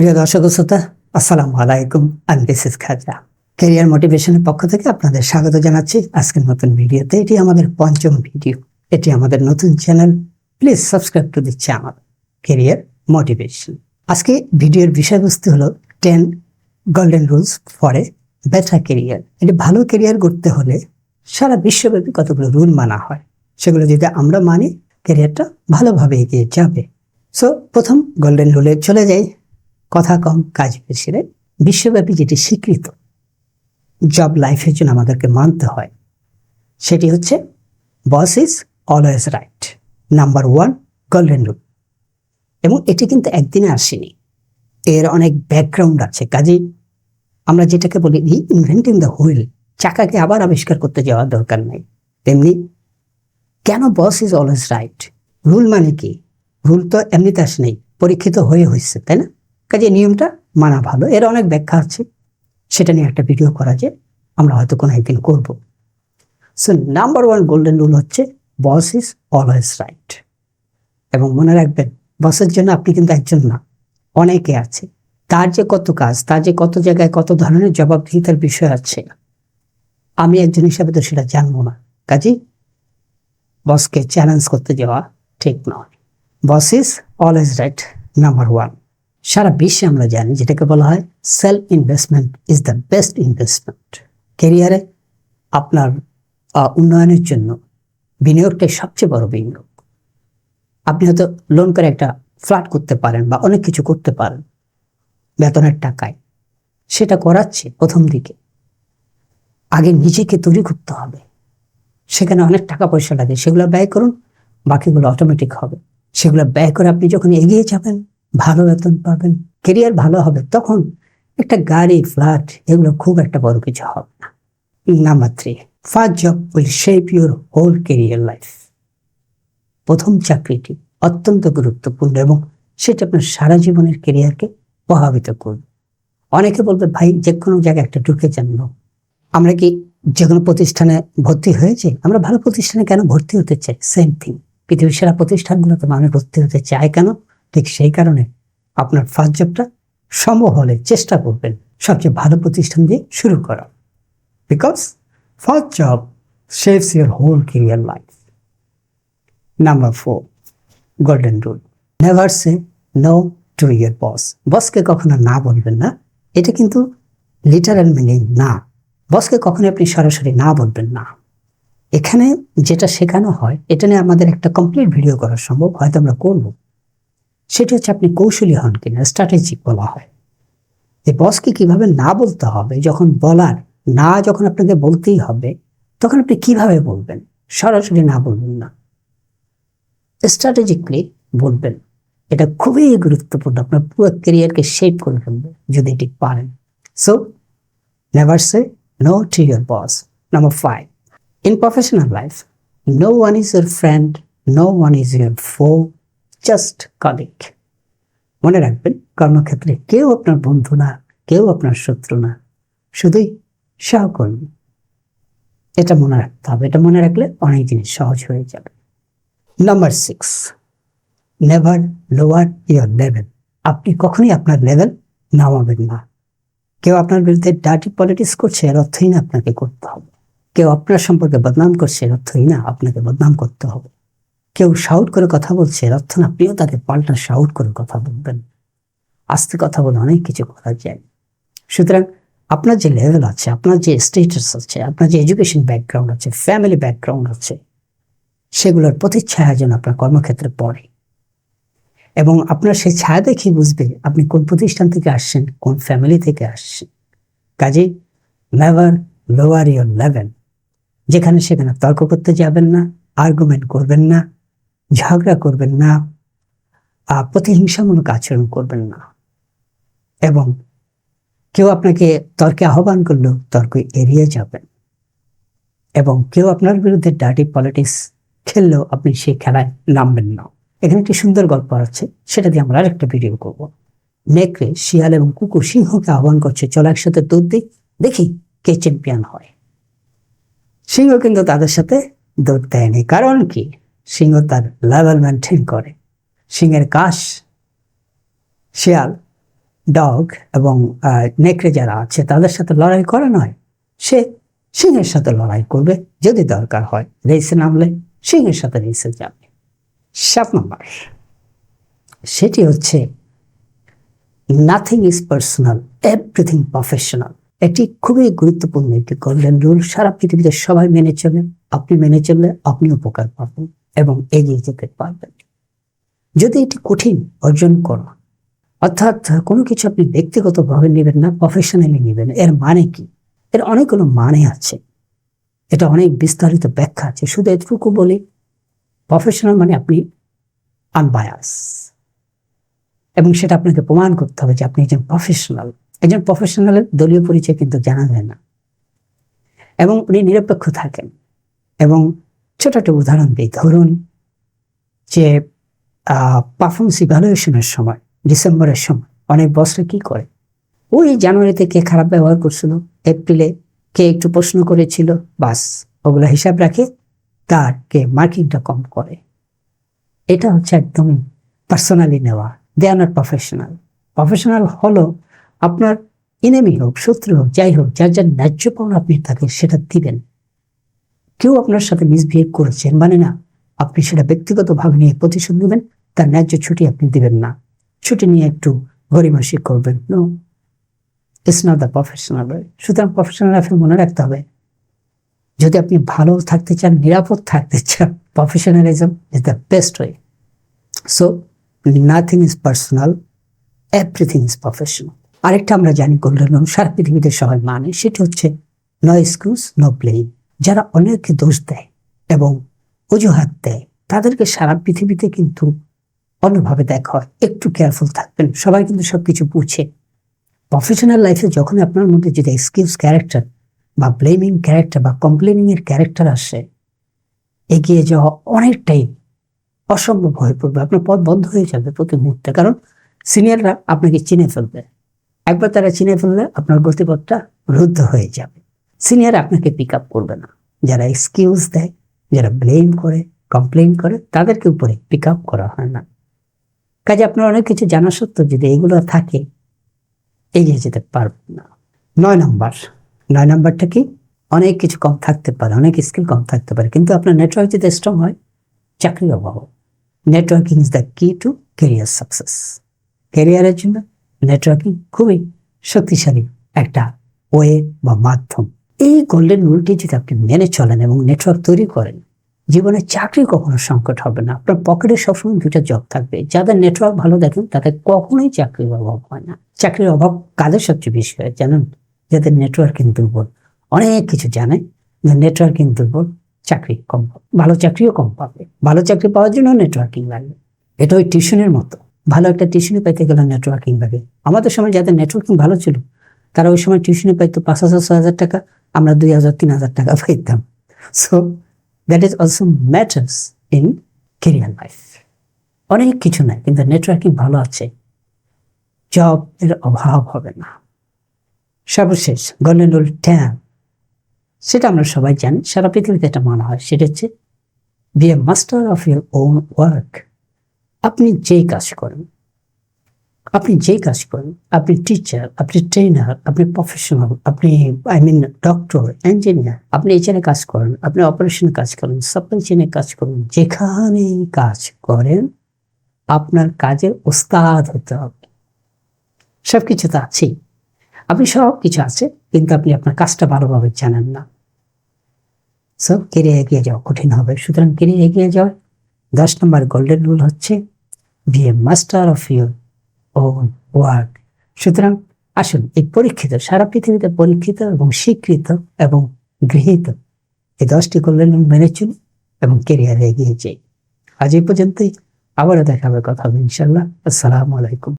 প্রিয় দর্শক শ্রোতা, আসসালামু আলাইকুম। আমি দিস খাজা ক্যারিয়ার মোটিভেশনের পক্ষ থেকে আপনাদের স্বাগত জানাচ্ছি। আজকের নতুন ভিডিওতে এটি আমাদের পঞ্চম ভিডিও। এটি আমাদের নতুন channel. Please subscribe to the channel career motivation আজকে ভিডিওর বিষয়বস্তু হলো ten golden rules for a better career এটি ভালো ক্যারিয়ার করতে হলে সারা বিশ্বব্যাপী কতগুলো রুল মানা হয়, সেগুলো যদি আমরা মানি ক্যারিয়ারটা ভালোভাবে এগিয়ে যাবে। সো প্রথম গোল্ডেন রুলে চলে যাই। কথা কম, কাজ বেশি বিশ্বব্যাপী যেটি স্বীকৃত জব লাইফের জন্য আমাদেরকে মানতে হয়, সেটি হচ্ছে boss is always right number one golden rule এবং এটি কিন্তু একদিনে আসেনি। এর অনেক ব্যাকগ্রাউন্ড আছে। কাজেই আমরা যেটাকে বলি রি ইনভেন্টিং দ্য হুইল চাকাকে আবার আবিষ্কার করতে যাওয়ার দরকার নেই। তেমনি, কেন boss is always right rule মানে কি? রুল তো এমনিতে আসে নেই পরীক্ষিত হয়ে হয়েছে, তাই না? কাজে নিয়মটা মানা ভালো। এর অনেক ব্যাখ্যা আছে, সেটা নিয়ে একটা ভিডিও করা যে আমরা হয়তো কোনো একদিন করব। So number one golden rule হচ্ছে বস ইজ অলওয়েজ রাইট এবং মনে রাখবেন বসের জন্য আপনি কিন্তু একজন না, অনেকে আছে। তার যে কত কাজ, তার যে কত জায়গায় কত ধরনের জবাবদিহিতার বিষয় আছে, আমি একজন হিসাবে তো সেটা জানব না। কাজেই বসকে চ্যালেঞ্জ করতে যাওয়া ঠিক নয়। Boss is always right number one সারা বিশ্বে আমরা জানি, যেটাকে বলা হয় self investment is the best investment কেরিয়ারে আপনার উন্নয়নের জন্য বিনিয়োগটাই সবচেয়ে বড় বিনিয়োগ। আপনি হয়তো লোন করে একটা ফ্ল্যাট করতে পারেন বা অনেক কিছু করতে পারেন, বেতনের টাকায়। সেটা করাচ্ছে প্রথম দিকে। আগে নিজেকে তৈরি করতে হবে। সেখানে অনেক টাকা পয়সা লাগে, সেগুলো ব্যয় করুন, বাকিগুলো অটোমেটিক হবে। সেগুলো ব্যয় করে আপনি যখন এগিয়ে যাবেন ভালো বেতন পাবেন কেরিয়ার ভালো হবে, তখন একটা গাড়ি ফ্ল্যাট এগুলো খুব একটা বড় কিছু হবে না। Number three first job will shape your whole career life প্রথম চাকরিটি অত্যন্ত গুরুত্বপূর্ণ এবং সেটা আপনার সারা জীবনের কেরিয়ারকে প্রভাবিত করবে। অনেকে বলবে, ভাই, যে কোনো জায়গায় একটা ঢুকে না। আমরা কি যে কোনো প্রতিষ্ঠানে ভর্তি হয়েছে? আমরা ভালো প্রতিষ্ঠানে কেন ভর্তি হতে চাই? সেম থিং পৃথিবীর সেরা প্রতিষ্ঠানগুলোতে মানুষ ভর্তি হতে চায় কেন? ঠিক সেই কারণে আপনার ফার্স্ট জবটা সম্ভব হলে চেষ্টা করবেন। সবচেয়ে ভালো প্রতিষ্ঠান দিয়ে শুরু করা। Because first job শেভস your whole career life number four golden rule never say no to your boss বসকে কখনো না বলবেন না। এটা কিন্তু লিটারাল মিনিং না। বসকে কখনো আপনি সরাসরি না বলবেন না। এখানে যেটা শেখানো হয়, এটা নিয়ে আমাদের একটা কমপ্লিট ভিডিও করা সম্ভব। হয়তো আমরা করব। সেটা হচ্ছে আপনি কৌশলী হন কিনা স্ট্র্যাটেজিক বলা হয়। যে বসকে কীভাবে না বলতে হবে, যখন বলার না যখন আপনাকে বলতেই হবে, তখন আপনি কীভাবে বলবেন? সরাসরি না বলবেন না। স্ট্র্যাটেজিকলি বলবেন। এটা খুবই গুরুত্বপূর্ণ, আপনার পুরো কেরিয়ারকে শেপ করে ফেলবে, যদি এটি পারেন। So never say no to your boss number five in professional life no one is your friend no one is your foe just colleague মনে রাখবেন, কর্মক্ষেত্রে কেউ আপনার বন্ধু না, কেউ আপনার শত্রু না, শুধুই সহকর্মী। এটা মনে রাখতে হবে, এটা মনে রাখলে অনেক জিনিস সহজ হয়ে যাবে। Number six never lower your level আপনি কখনোই আপনার লেভেল নামাবেন না। কেউ আপনার বিরুদ্ধে ডার্টি পলিটিক্স করছে, এর অর্থই না আপনাকে করতে হবে। কেউ আপনার সম্পর্কে বদনাম করছে, এর অর্থই না আপনাকে বদনাম করতে হবে। কেউ শাউট করে কথা বলছে অর্থ আপনিও তাকে পাল্টা শাউট করে কথা বলবেন। আস্তে কথা বলে অনেক কিছু করা যায়। সুতরাং আপনার যে লেভেল আছে, আপনার যে স্টেটাস আছে, আপনার যে এডুকেশন ব্যাকগ্রাউন্ড আছে ফ্যামিলি ব্যাকগ্রাউন্ড আছে, সেগুলোর প্রতিচ্ছায়া যেন আপনার কর্মক্ষেত্রে পড়ে। এবং আপনার সেই ছায়া দেখে বুঝবে আপনি কোন প্রতিষ্ঠান থেকে আসছেন, কোন ফ্যামিলি থেকে আসছেন। কাজে নেভার লোয়ার ইয়োর লেভেল যেখানে সেখানে তর্ক করতে যাবেন না আর্গুমেন্ট করবেন না ঝগড়া করবেন না প্রতিহিংসামূলক আচরণ করবেন না। এবং কেউ আপনাকে তর্কে আহ্বান করলেও তর্ক এড়িয়ে যাবেন। এবং কেউ আপনার বিরুদ্ধে ডার্টি পলিটিক্স খেললেও আপনি সেই খেলায় নামবেন না। এখানে একটি সুন্দর গল্প আছে, সেটা দিয়ে আমরা আরেকটা ভিডিও করব। নেকড়ে, শিয়াল এবং কুকুর সিংহকে আহ্বান করছে, চলো একসাথে দুধ দিই, দেখি কে চ্যাম্পিয়ন হয়। সিংহ কিন্তু তাদের সাথে দৌড় দেয়নি। কারণ কি? সিংহ তার লেভেল মেনটেন করে। সিংহের কাশ, শিয়াল ডগ এবং নেকড়ে যারা আছে, তাদের সাথে লড়াই করে নয়। সে সিংহের সাথে লড়াই করবে যদি দরকার হয়। রেসে নামলে সিংহের সাথে রেসে যাবে। সাত নম্বর। সেটি হচ্ছে nothing is personal everything professional এটি খুবই গুরুত্বপূর্ণ একটি গোল্ডেন রুল সারা পৃথিবীতে সবাই মেনে চলে, আপনি মেনে চললে আপনি উপকার পাবেন। এবং এগিয়ে যেতে পারবেন। যদি এটি কঠিন, অর্জন করো অর্থাৎ কোনো কিছু আপনি ব্যক্তিগতভাবে নেবেন না প্রফেশনালি নেবেন। এর মানে কি? এর অনেকগুলো মানে আছে। এটা অনেক বিস্তারিত ব্যাখ্যা আছে। শুধু এটুকু বলি প্রফেশনাল মানে আপনি আনবায়াস এবং সেটা আপনাকে প্রমাণ করতে হবে যে আপনি একজন প্রফেশনাল একজন প্রফেশনালের দলীয় পরিচয় কিন্তু জানা যায় না। এবং উনি নিরপেক্ষ থাকেন। এবং ছোট একটা উদাহরণ দিই। ধরুন যে পারফরমেন্স ইভ্যালুয়েশনের সময়, ডিসেম্বরের সময়, অনেক বসরা কি করে? ওই জানুয়ারিতে কে খারাপ ব্যবহার করছিল? এপ্রিলে কে একটু প্রশ্ন করেছিল? বাস, ওগুলো হিসাব রাখে, তার কে মার্কিংটা কম করে। এটা হচ্ছে একদমই পার্সোনালি নেওয়া। They are not professional professional হলো আপনার ইনেমি হোক, শত্রু হোক, যাই হোক, যার যার ন্যায্য পাওয়া আপনি তাকে সেটা দিবেন। কেউ আপনার সাথে মিসবিহেভ করেছেন মানে না, আপনি সেটা ব্যক্তিগতভাবে নিয়ে প্রতিশোধ নেবেন, তার ন্যায্য ছুটি আপনি দিবেন না। ছুটি নিয়ে একটু গরিমাসি করবেন। No it's not the professional সুতরাং প্রফেশনাল লাইফে মনে রাখতে হবে, যদি আপনি ভালো থাকতে চান, নিরাপদ থাকতে চান professionalism is the best way so nothing is personal everything is professional আরেকটা আমরা জানি রুল সারা পৃথিবীতে সবাই মানে সেটি হচ্ছে নো এক্সকিউজ নো ব্লেম যারা অন্যকে দোষ দেয় এবং অজুহাত দেয়, তাদেরকে সারা পৃথিবীতে কিন্তু অন্যভাবে দেখা হয়। একটু কেয়ারফুল থাকবেন। সবাই কিন্তু সবকিছু বুঝে। প্রফেশনাল লাইফে যখন আপনার মধ্যে যদি এক্সকিউজ ক্যারেক্টার বা ব্লেমিং ক্যারেক্টার বা কমপ্লেনিং এর ক্যারেক্টার আসে, এগিয়ে যাওয়া অনেকটাই অসম্ভব হয়ে পড়বে। আপনার পথ বন্ধ হয়ে যাবে প্রতি মুহূর্তে। কারণ সিনিয়ররা আপনাকে চিনে ফেলবে। একবার তারা চিনে ফেললে আপনার গতিপথটা রুদ্ধ হয়ে যাবে। সিনিয়র আপনাকে পিক আপ করবে না। যারা এক্সকিউজ দেয়, যারা ব্লেম করে কমপ্লেন করে, তাদেরকে উপরে পিক আপ করা হয় না। কাজে আপনার অনেক কিছু জানা সত্ত্বেও যদি এগুলো থাকে, এগিয়ে যেতে পারবেন না। নয় নম্বর, নয় নম্বরটা কি? অনেক কিছু কম থাকতে পারে, অনেক স্কিল কম থাকতে পারে, কিন্তু আপনার নেটওয়ার্ক যদি স্ট্রং হয় চাকরির অভাব networking is the key to career success কেরিয়ারের জন্য নেটওয়ার্কিং খুবই শক্তিশালী একটা ওয়ে বা মাধ্যম। এই গোল্ডেন রুলটি যদি আপনি মেনে চলেন এবং নেটওয়ার্ক তৈরি করেন, জীবনে চাকরি কখনো সংকট হবে না। আপনার পকেটে সবসময় দুটা জব থাকবে। যাদের নেটওয়ার্ক ভালো দেখেন, তাদের কখনোই চাকরির অভাব হয় না। চাকরির অভাব কাদের সবচেয়ে বেশি হয় জানেন? যাদের নেটওয়ার্কিং দুর্বল। অনেক কিছু জানে নেটওয়ার্কিং দুর্বল, চাকরি কম ভালো চাকরিও কম পাবে। ভালো চাকরি পাওয়ার জন্য নেটওয়ার্কিং লাগবে। এটা ওই টিউশনের মতো। ভালো একটা টিউশনি পাইতে গেলে নেটওয়ার্কিং লাগে। আমাদের সময় যাদের নেটওয়ার্কিং ভালো ছিল, তারা ওই সময় টিউশনি পাইতো পাঁচ হাজার, ছয় হাজার টাকা। আমরা দুই হাজার, তিন হাজার টাকা পাইতাম। So that is also matters in career life অনেক কিছু নাই, কিন্তু নেটওয়ার্কিং ভালো আছে। জব এর অভাব হবে না। সর্বশেষ গোল্ডেন রুল ট্যান সেটা আমরা সবাই জানি, সারা পৃথিবীতে এটা মানা হয়। সেটা হচ্ছে be a master of your own work আপনি যেই কাজ করেন আপনি যেই কাজ করেন, আপনি টিচার আপনি ট্রেনার আপনি প্রফেশনাল আপনি আই মিন ডক্টর ইঞ্জিনিয়ার আপনি এইখানে কাজ করেন, আপনি অপারেশনে কাজ করেন সাপ্লাই চেনে কাজ করেন যেখানে কাজ করেন, আপনার কাজের ওস্তাদ হতে হবে। সব কিছু তো আছেই। আপনি সব কিছু আছে, কিন্তু আপনি আপনার কাজটা ভালোভাবে জানেন না। সব কেরিয়ার এগিয়ে যাওয়া কঠিন হবে। সুতরাং কেরিয়ার এগিয়ে যাওয়া দশ নম্বর গোল্ডেন রুল হচ্ছে be a master of your own সুতরাং আসুন, এই পরীক্ষিত, সারা পৃথিবীতে পরীক্ষিত এবং স্বীকৃত এবং গৃহীত এই দশটি কল্যাণ মেনে চলি এবং কেরিয়ারে এগিয়ে যাই। আজ এই পর্যন্তই। আবারও দেখাবে কথা হবে ইনশাল্লাহ আসসালামু আলাইকুম।